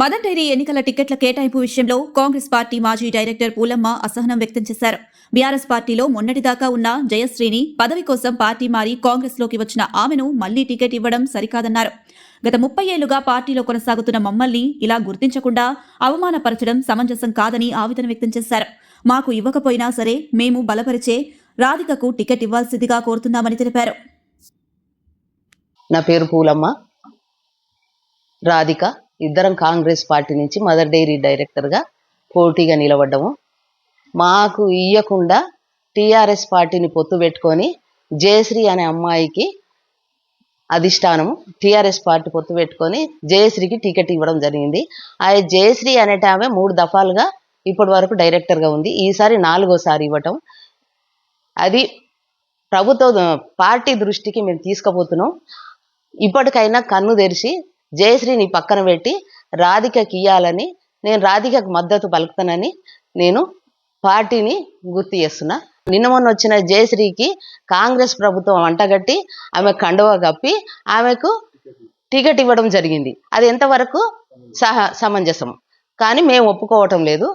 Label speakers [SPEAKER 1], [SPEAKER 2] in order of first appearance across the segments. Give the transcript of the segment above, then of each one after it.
[SPEAKER 1] Madan dairy ఎన్నికల టికెట్ల కేటాయింపు విషయంలో కాంగ్రెస్ పార్టీ మాజీ డైరెక్టర్ పూలమ్మ అసహనం వ్యక్తం చేశారు. బీఆర్ఎస్ పార్టీలో మొన్నటిదాకా ఉన్న జయశ్రీని పదవి కోసం పార్టీ మారి కాంగ్రెస్లోకి వచ్చిన ఆమెను మళ్ళీ టికెట్ ఇవ్వడం సరికాదన్నారు. గత ముప్పై ఏళ్ళుగా పార్టీలో కొనసాగుతున్న మమ్మల్ని ఇలా గుర్తించకుండా అవమానపరచడం సమంజసం కాదని ఆవేదన వ్యక్తం చేశారు. మాకు ఇవ్వకపోయినా సరే మేము బలపరిచే రాధికకు టికెట్ ఇవ్వాల్సిందిగా కోరుతున్నామని తెలిపారు.
[SPEAKER 2] నా పేరు పూలమ్మ. రాధిక. ఇద్దరం కాంగ్రెస్ పార్టీ నుంచి మదర్ డైరీ డైరెక్టర్గా పోటీగా నిలబడ్డాము. మాకు ఇయ్యకుండా టీఆర్ఎస్ పార్టీని పొత్తు పెట్టుకొని జయశ్రీ అనే అమ్మాయికి అధిష్టానము టీఆర్ఎస్ పార్టీ పొత్తు పెట్టుకొని జయశ్రీకి టికెట్ ఇవ్వడం జరిగింది. ఆ జయశ్రీ అనేట ఆమె మూడు దఫాలుగా ఇప్పటి వరకు డైరెక్టర్గా ఉంది. ఈసారి నాలుగోసారి ఇవ్వటం. అది ప్రభుత్వ పార్టీ దృష్టికి మేము తీసుకుపోతున్నాం. ఇప్పటికైనా కన్ను తెరిచి జయశ్రీని పక్కన పెట్టి రాధికకి ఇయ్యాలని నేను రాధికకు మద్దతు పలుకుతానని నేను పార్టీని గుర్తు చేస్తున్నా. నిన్న మొన్న వచ్చిన జయశ్రీకి కాంగ్రెస్ ప్రభుత్వం అంటగట్టి ఆమె కండువ కప్పి ఆమెకు టికెట్ ఇవ్వడం జరిగింది. అది ఎంతవరకు సహ సమంజసం? కానీ మేము ఒప్పుకోవటం లేదు.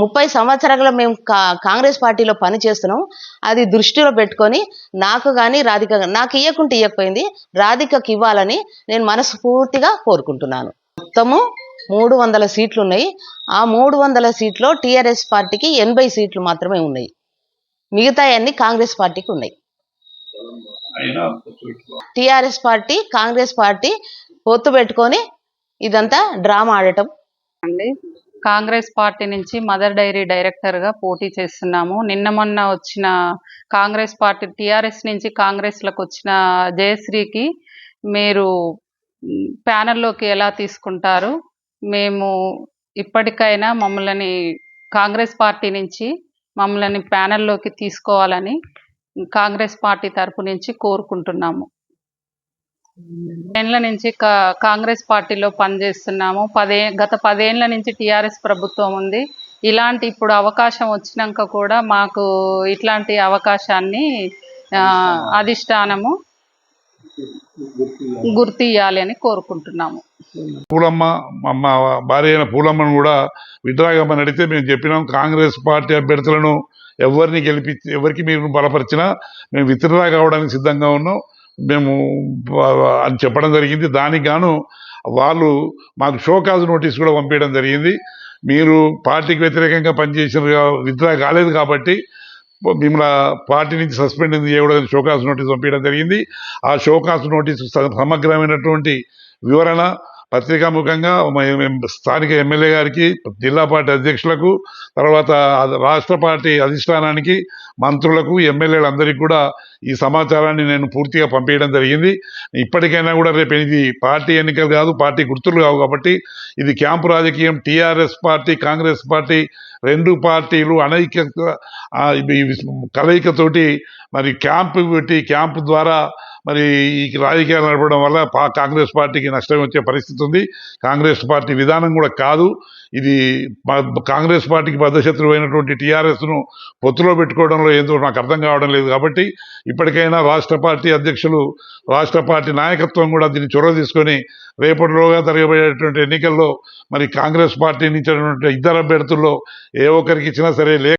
[SPEAKER 2] ముప్పై సంవత్సరాలుగా మేము కా కాంగ్రెస్ పార్టీలో పని చేస్తున్నాం. అది దృష్టిలో పెట్టుకొని నాకు కానీ రాధిక నాకు ఇవ్వకుంటే ఇవ్వకపోయింది రాధికకి ఇవ్వాలని నేను మనస్ఫూర్తిగా కోరుకుంటున్నాను. మొత్తము మూడు వందల సీట్లు ఉన్నాయి. ఆ మూడు వందల సీట్లో టీఆర్ఎస్ పార్టీకి ఎనభై సీట్లు మాత్రమే ఉన్నాయి. మిగతా అన్ని కాంగ్రెస్ పార్టీకి ఉన్నాయి. టీఆర్ఎస్ పార్టీ కాంగ్రెస్ పార్టీ పొత్తు పెట్టుకొని ఇదంతా డ్రామా ఆడటం.
[SPEAKER 3] అండి. కాంగ్రెస్ పార్టీ నుంచి మదర్ డైరీ డైరెక్టర్గా పోటీ చేస్తున్నాము. నిన్న మొన్న వచ్చిన కాంగ్రెస్ పార్టీ టీఆర్ఎస్ నుంచి కాంగ్రెస్లకు వచ్చిన జయశ్రీకి మీరు ప్యానల్లోకి ప్యానెల్లోకి ఎలా తీసుకుంటారు? మేము ఇప్పటికైనా మమ్మల్ని కాంగ్రెస్ పార్టీ నుంచి మమ్మల్ని ప్యానెల్లోకి తీసుకోవాలని కాంగ్రెస్ పార్టీ తరపు నుంచి కోరుకుంటున్నాము. ఏళ్ళ నుంచి కా- కాంగ్రెస్ పార్టీలో పనిచేస్తున్నాము. పదే గత పదేళ్ళ నుంచి టీఆర్ఎస్ ప్రభుత్వం ఉంది. ఇలాంటి ఇప్పుడు అవకాశం వచ్చినాక కూడా మాకు ఇట్లాంటి అవకాశాన్ని అధిష్టానము గుర్తియ్యాలి అని కోరుకుంటున్నాము.
[SPEAKER 4] పూలమ్మ మా భార్య అయిన పూలమ్మను కూడా విడ్రాగమ్మని అడిగితే మేము చెప్పినాం కాంగ్రెస్ పార్టీ అభ్యర్థులను ఎవరిని గెలిపించి ఎవరికి మీరు బలపరిచినా మేము విత్డ్రా కావడానికి సిద్ధంగా ఉన్నాం. మేము అని చెప్పడం జరిగింది. దానికి గాను వాళ్ళు మాకు షోకాజ్ నోటీస్ కూడా పంపించడం జరిగింది. మీరు పార్టీకి వ్యతిరేకంగా పనిచేసిన విత్డ్రా కాలేదు కాబట్టి మిమ్మల్ని పార్టీ నుంచి సస్పెండ్ చేయకూడదని షోకాస్ నోటీస్ పంపించడం జరిగింది. ఆ షోకాస్ నోటీస్ సమగ్రమైనటువంటి వివరణ పత్రికాముఖంగా స్థానిక ఎమ్మెల్యే గారికి జిల్లా పార్టీ అధ్యక్షులకు తర్వాత రాష్ట్ర పార్టీ అధిష్టానానికి మంత్రులకు ఎమ్మెల్యేలందరికీ కూడా ఈ సమాచారాన్ని నేను పూర్తిగా పంపించడం జరిగింది. ఇప్పటికైనా కూడా రేపు ఇది పార్టీ ఎన్నికలు కాదు పార్టీ గుర్తులు కావు కాబట్టి ఇది క్యాంపు రాజకీయం టీఆర్ఎస్ పార్టీ కాంగ్రెస్ పార్టీ రెండు పార్టీలు అనైక్యత కలయికతోటి మరి క్యాంపు పెట్టి క్యాంపు ద్వారా మరి ఈ రాజకీయాలు నడపడం వల్ల పా కాంగ్రెస్ పార్టీకి నష్టం వచ్చే పరిస్థితి ఉంది. కాంగ్రెస్ పార్టీ విధానం కూడా కాదు. ఇది కాంగ్రెస్ పార్టీకి బద్ధశత్రువు అయినటువంటి టీఆర్ఎస్ను పొత్తులో పెట్టుకోవడంలో ఏందో నాకు అర్థం కావడం లేదు కాబట్టి ఇప్పటికైనా రాష్ట్ర పార్టీ అధ్యక్షులు రాష్ట్ర పార్టీ నాయకత్వం కూడా దీన్ని చొరవ తీసుకొని రేపటిలోగా జరగబోయేటువంటి ఎన్నికల్లో మరి కాంగ్రెస్ పార్టీ నుంచి ఇద్దరు అభ్యర్థుల్లో ఏ ఒక్కరికి ఇచ్చినా సరే లే